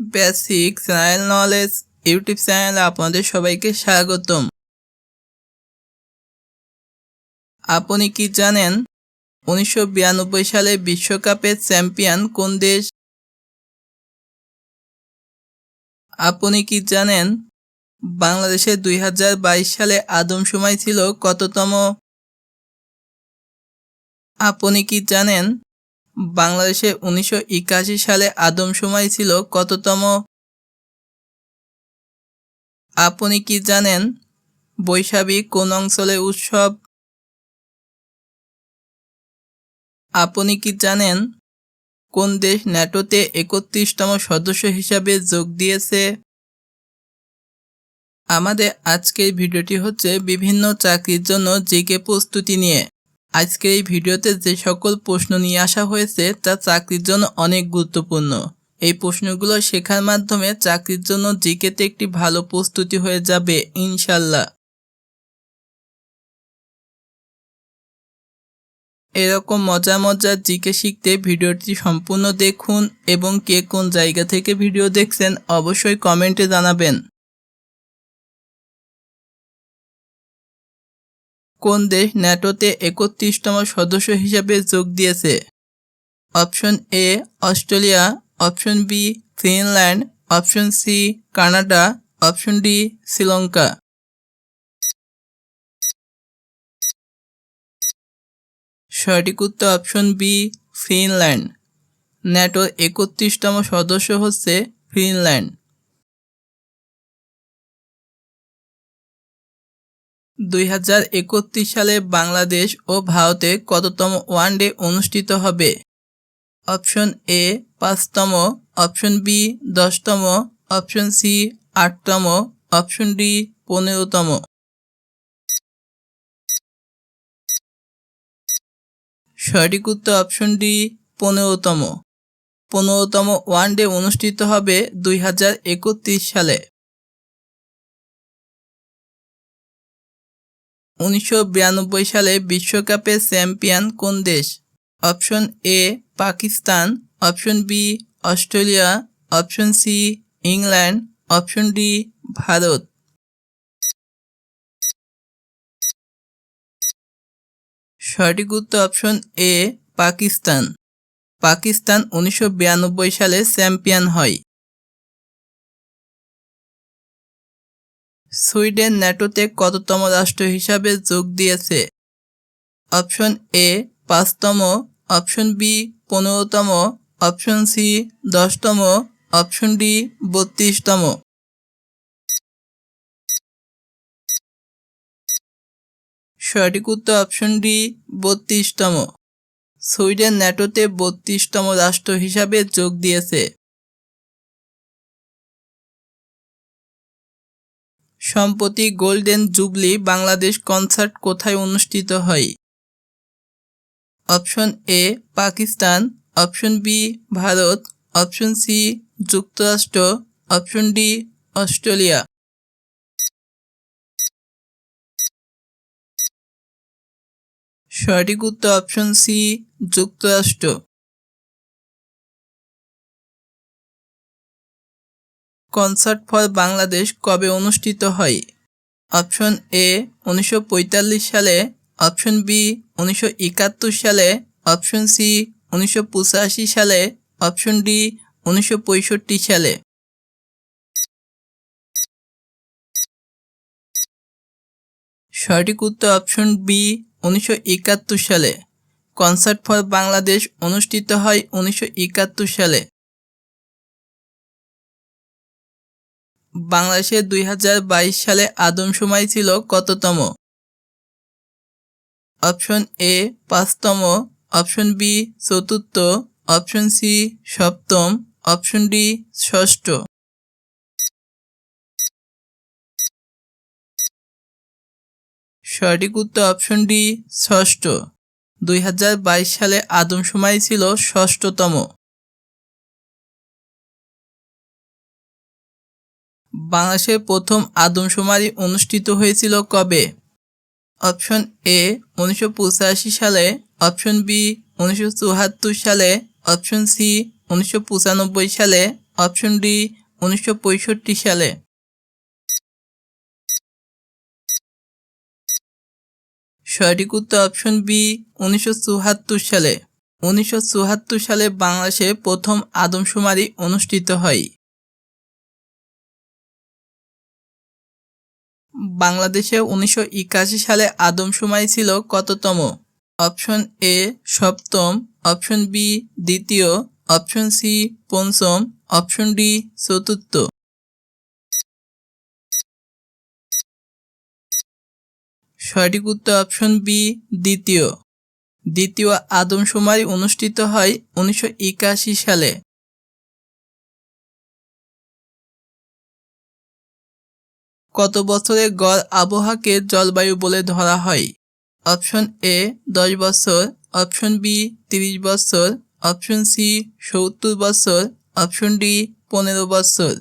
Basic general knowledge YouTube চ্যানেলে আপনাদের সবাইকে স্বাগতম। আপনি কি জানেন উনিশশো বিরানব্বই সালে বিশ্বকাপের চ্যাম্পিয়ন কোন দেশ? আপনি কি জানেন বাংলাদেশে দুই হাজার বাইশ সালে আদমশুমারি ছিল কততম? আপনি কি জানেন বাংলাদেশে উনিশশো একাশি সালে আদমশুমারি ছিল কততম? আপনি কি জানেন বৈশাখী কোন অঞ্চলে উৎসব? আপনি কি জানেন কোন দেশ ন্যাটোতে একত্রিশতম সদস্য হিসাবে যোগ দিয়েছে? আমাদের আজকের ভিডিওটি হচ্ছে বিভিন্ন চাকরির জন্য জিকে প্রস্তুতি নিয়ে। আজকের এই ভিডিওতে যে সকল প্রশ্ন নিয়ে আসা হয়েছে, তা চাকরির জন্য অনেক গুরুত্বপূর্ণ। এই প্রশ্নগুলো শেখার মাধ্যমে চাকরির জন্য জিকেতে একটি ভালো প্রস্তুতি হয়ে যাবে ইনশাল্লাহ এরকম মজা মজার জিকে শিখতে ভিডিওটি সম্পূর্ণ দেখুন এবং কে কোন জায়গা থেকে ভিডিও দেখছেন অবশ্যই কমেন্টে জানাবেন। কোন দেশ ন্যাটোতে একত্রিশতম সদস্য হিসাবে যোগ দিয়েছে? Option A, Australia, option B Finland option C, Canada, option D, Sri Lanka. সঠিক উত্তর অপশন বি ফিনল্যান্ড ন্যাটোর একত্রিশতম সদস্য হচ্ছে ফিনল্যান্ড দুই হাজার একত্রিশ সালে বাংলাদেশ ও ভারতে কততম ওয়ানডে অনুষ্ঠিত হবে? অপশন এ পাঁচতম, অপশন বি দশতম, অপশন সি আটতম, অপশন ডি পনেরোতম। সঠিক উত্তর অপশন ডি পনেরোতম। পনেরোতম ওয়ানডে অনুষ্ঠিত হবে দুই হাজার একত্রিশ সালে। উনিশশো বিরানব্বই সালে বিশ্বকাপের চ্যাম্পিয়ন কোন দেশ? Option A, Pakistan, option B, Australia, option C, England, option D, Bharat. সঠিক উত্তর অপশন এ, পাকিস্তান। পাকিস্তান উনিশশো বিরানব্বই সালে চ্যাম্পিয়ন হয়। সুইডেন ন্যাটোতে কততম রাষ্ট্র হিসাবে যোগ দিয়েছে? অপশন এ, পাঁচতম। অপশন বি, পনেরোতম। অপশন সি, দশতম। অপশন ডি, বত্রিশতম। সঠিক উত্তর অপশন ডি, বত্রিশতম। সুইডেন ন্যাটোতে বত্রিশতম রাষ্ট্র হিসাবে যোগ দিয়েছে। সম্প্রতি গোল্ডেন জুবলি বাংলাদেশ কনসার্ট কোথায় অনুষ্ঠিত হয়? Option A, Pakistan. Option B, Bharat. Option C, যুক্তরাষ্ট্র। Option D, Australia. সঠিক উত্তর অপশন সি, যুক্তরাষ্ট্র। কনসার্ট ফর বাংলাদেশ কবে অনুষ্ঠিত হয়? অপশন এ, উনিশশো পঁয়তাল্লিশ সালে। অপশন বি, উনিশশো সালে। অপশন সি, উনিশশো পঁচাশি সালে। অপশন ডি, উনিশশো পঁয়ষট্টি সালে। সঠিক উত্তর অপশন বি, উনিশশো একাত্তর সালে। কনসার্ট ফর বাংলাদেশ অনুষ্ঠিত হয় উনিশশো একাত্তর সালে। বাংলাদেশে দুই হাজার বাইশ সালে আদমশুমারি ছিল কততম? অপশন এ পাঁচতম, অপশন বি চতুর্থ, অপশন সি সপ্তম, অপশন ডি ষষ্ঠ। সঠিক উত্তর অপশন ডি ষষ্ঠ। দুই হাজার বাইশ সালে আদমশুমারি ছিল ষষ্ঠতম। বাংলাদেশের প্রথম আদমশুমারি অনুষ্ঠিত হয়েছিল কবে? অপশন এ, উনিশশো পঁচাশি সালে। অপশন বি, উনিশশো সালে। অপশন সি, উনিশশো পঁচানব্বই সালে। অপশন ডি, উনিশশো পঁয়ষট্টি সালে। সঠিক উত্তর অপশন বি, উনিশশো চুয়াত্তর সালে। উনিশশো চুয়াত্তর সালে বাংলাদেশে প্রথম আদমশুমারি অনুষ্ঠিত হয়। বাংলাদেশে উনিশশো একাশি সালে আদমশুমারি ছিল কততম? অপশন এ সপ্তম, অপশন বি দ্বিতীয়, অপশন সি পঞ্চম, অপশন ডি চতুর্থ। সঠিক উত্তর অপশন বি দ্বিতীয়। দ্বিতীয় আদমশুমারি অনুষ্ঠিত হয় উনিশশো একাশি সালে। কত বছরে গড় আবহাওয়াকে জলবায়ু বলে ধরা হয়? অপশন এ, দশ বছর। অপশন বি, তিরিশ বছর। অপশন সি, সত্তর বছর। অপশন ডি, পনেরো বছর।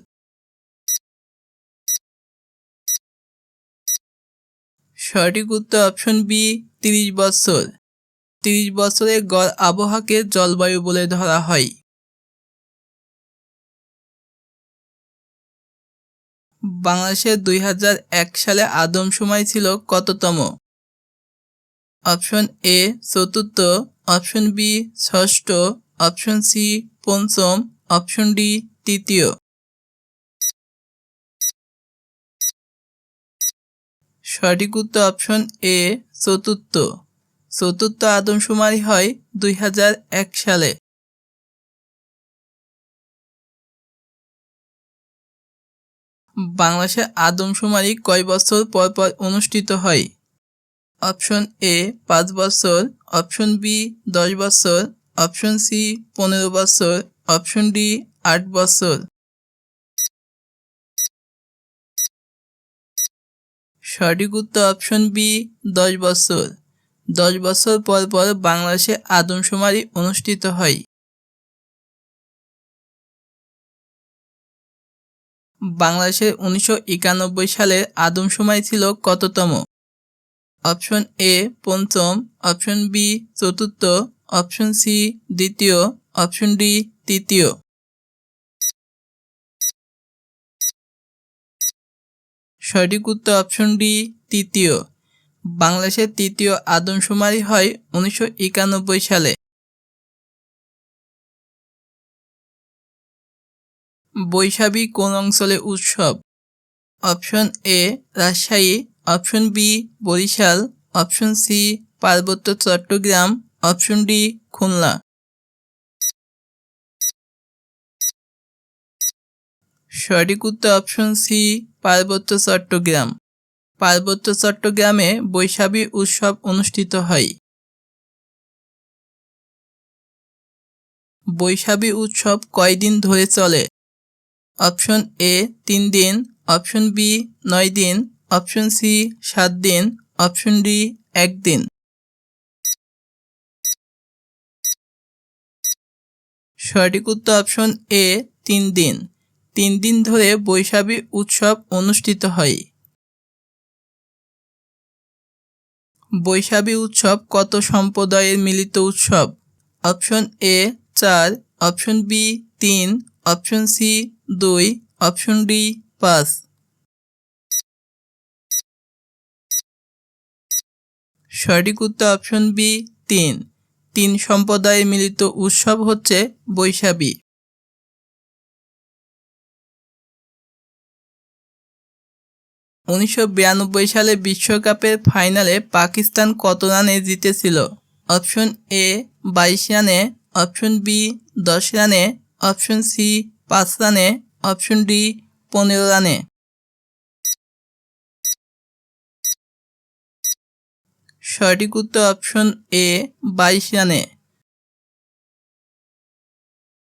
সঠিক উত্তর অপশন বি, তিরিশ বছর। তিরিশ বছরে গড় আবহাওয়াকে জলবায়ু বলে ধরা হয়। বাংলাদেশে দুই সালে আদমশুমারি ছিল কততম? অপশন এ চতুর্থ, অপশন বি ষষ্ঠ, অপশন সি পঞ্চম, অপশন ডি তৃতীয়। সঠিক উত্তর অপশন এ চতুর্থ। চতুর্থ আদমশুমারি হয় দুই হাজার এক সালে। বাংলাদেশে আদমশুমারি কয় বছর পর পর অনুষ্ঠিত হয়? অপশন এ, পাঁচ বছর। অপশন বি, দশ বছর। অপশন সি, পনেরো বছর। অপশন ডি, আট বছর। সঠিক উত্তর অপশন বি, দশ বছর। দশ বছর পর পর বাংলাদেশে আদমশুমারি অনুষ্ঠিত হয়। বাংলাদেশের উনিশশো একানব্বই সালের আদমশুমারি ছিল কততম? অপশন এ পঞ্চম, অপশন বি চতুর্থ, অপশন সি দ্বিতীয়, অপশন ডি তৃতীয়। সঠিক উত্তর অপশন ডি তৃতীয়। বাংলাদেশের তৃতীয় আদমশুমারি হয় উনিশশো একানব্বই সালে। বৈশাখী কোন অঞ্চলে উৎসব? Option A, Rajshahi. Option B, Barisal. Option C, পার্বত্য চট্টগ্রাম। Option D, Khulna. সঠিক উত্তর অপশন সি, পার্বত্য চট্টগ্রাম। পার্বত্য চট্টগ্রামে বৈশাখী উৎসব অনুষ্ঠিত হয়। বৈশাখী উৎসব কয়দিন ধরে চলে? অপশন এ তিন দিন, অপশন বি নয় দিন, অপশন সি সাত দিন, অপশন ডি একদিন সঠিক উত্তর অপশন এ তিন দিন। তিন দিন ধরে বৈশাখী উৎসব অনুষ্ঠিত হয়। বৈশাখী উৎসব কত সম্প্রদায়ের মিলিত উৎসব? অপশন এ চার, অপশন বি তিন অপশন সি, দুই, অপশন ডি, পাঁচ। সঠিক উত্তর অপশন বি, তিন। তিন সম্প্রদায়ের মিলিত উৎসব হচ্ছে বৈশাখী। উনিশশো বিরানব্বই সালে বিশ্বকাপের ফাইনালে পাকিস্তান কত রানে জিতেছিল? অপশন এ, বাইশ রানে, অপশন বি, দশ রানে অপশন সি পাঁচ রানে। অপশন ডি পনেরো রানে। সঠিক উত্তর অপশন এ বাইশ রানে।